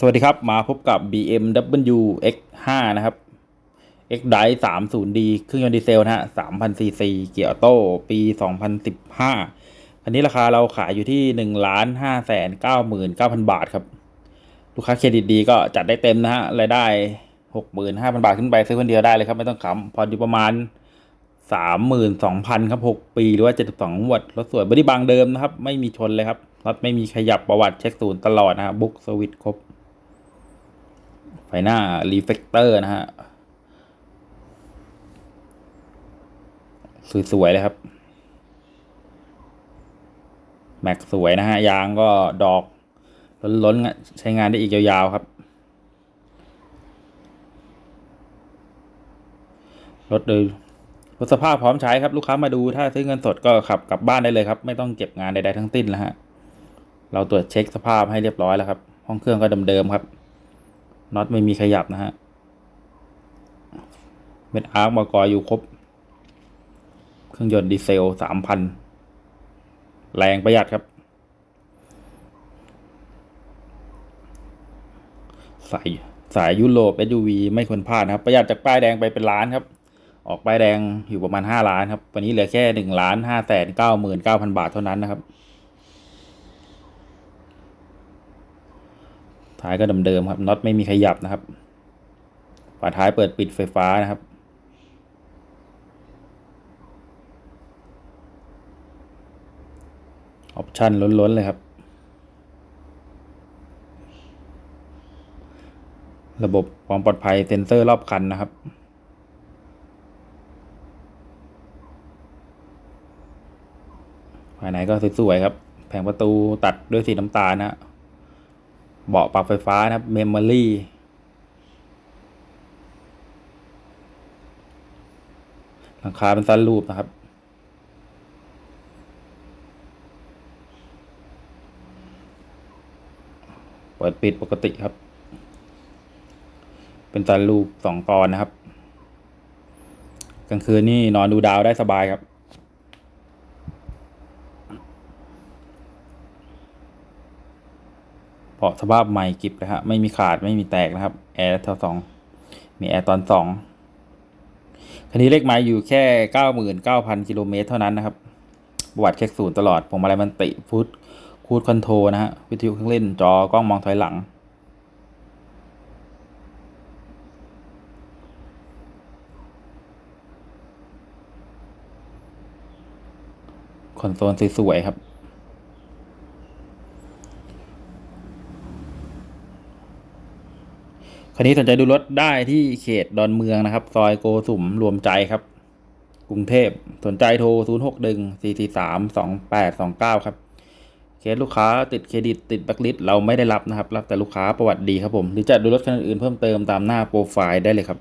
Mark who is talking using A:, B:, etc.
A: สวัสดีครับ มาพบกับ BMW X5 นะครับ X Drive 30D เครื่องยนต์ดีเซลนะฮะ 3,000 cc เกียร์ออโต้ ปี 2015 คันนี้ราคาเราขายอยู่ที่1ล้าน5แสน99,000 บาทครับ ลูกค้าเครดิตดีก็จัดได้เต็มนะฮะ รายได้ 65,000 บาทขึ้นไปซื้อคนเดียวได้เลยครับ ไม่ต้องขำพอดีประมาณ 32,000 ครับ 6 ปีหรือว่า 72งวดรถสวยบริบางเดิมนะครับ ไม่มีชนเลยครับ รถไม่มีขยับประวัติเช็คศูนย์ตลอดนะฮะบุ๊กสวิตครบ ฟหน้ารีเฟกเตอร์นะฮะ สวย ๆ เลยครับ แม็กสวยนะฮะ ยางก็ดอก ล้นๆ ใช้งานได้อีกยาวๆครับ รถโดยรถสภาพพร้อมใช้ครับ ลูกค้ามาดูถ้าซื้อเงินสดก็ขับกลับบ้านได้เลยครับ ไม่ต้องเก็บงานใดๆทั้งสิ้นแล้วฮะ เราตรวจเช็คสภาพให้เรียบร้อยแล้วครับ ห้องเครื่องก็เดิมๆครับ น็อตไม่มีขยับนะฮะเม็ดอาร์คมากออยู่ครบ เครื่องยนต์ดีเซลสามพันแรงประหยัดครับ สายสายยุโรป SUV ไม่ควรพลาดนะครับ ประหยัดจากป้ายแดงไปเป็นล้านครับ ออกป้ายแดงอยู่ประมาณห้าล้านครับ วันนี้เหลือแค่หนึ่งล้านห้าแสนเก้าหมื่นเก้าพันบาทเท่านั้นนะครับ ท้ายก็เดิมๆครับน็อตไม่มีขยับนะครับ ฝาท้ายเปิดปิดไฟฟ้านะครับ ออปชั่นล้นๆเลยครับ ระบบความปลอดภัยเซ็นเซอร์รอบคันนะครับภายในก็สวยๆครับ แผงประตูตัดด้วยสีน้ำตาลนะฮะ เบาะปรับไฟฟ้านะครับเมมโมรี่หลังคาเป็นซันรูปนะครับ เปิดปิดปกติครับ เป็นซันรูปสองตอนนะครับ กลางคืนนี่นอนดูดาวได้สบายครับ เบาะสภาพใหม่กิบเลยฮะไม่มีขาดไม่มีแตกนะครับ แอร์เท่าสองมีแอร์ตอนสองคันนี้เลขไม้อยู่แค่เก้าหมื่นเก้าพันกิโลเมตรเท่านั้นนะครับประวัติเช็คศูนย์ตลอดผมอะไรมันติฟุตคูดคอนโทรนะฮะวิทยุเครื่องเล่นจอกล้องมองถอยหลัง คอนโซลสวยๆครับ คันนี้สนใจดูรถได้ที่เขตดอนเมืองนะครับ ซอยโกสุมรวมใจครับ กรุงเทพสนใจโทร 0 6 1 4 4 3 2 8 2 9 ครับเคสลูกค้าติดเครดิตติดแบ็คลิสเราไม่ได้รับนะครับ รับแต่ลูกค้าประวัติดีครับผม หรือจะดูรถคันอื่นเพิ่มเติมตามหน้าโปรไฟล์ได้เลยครับ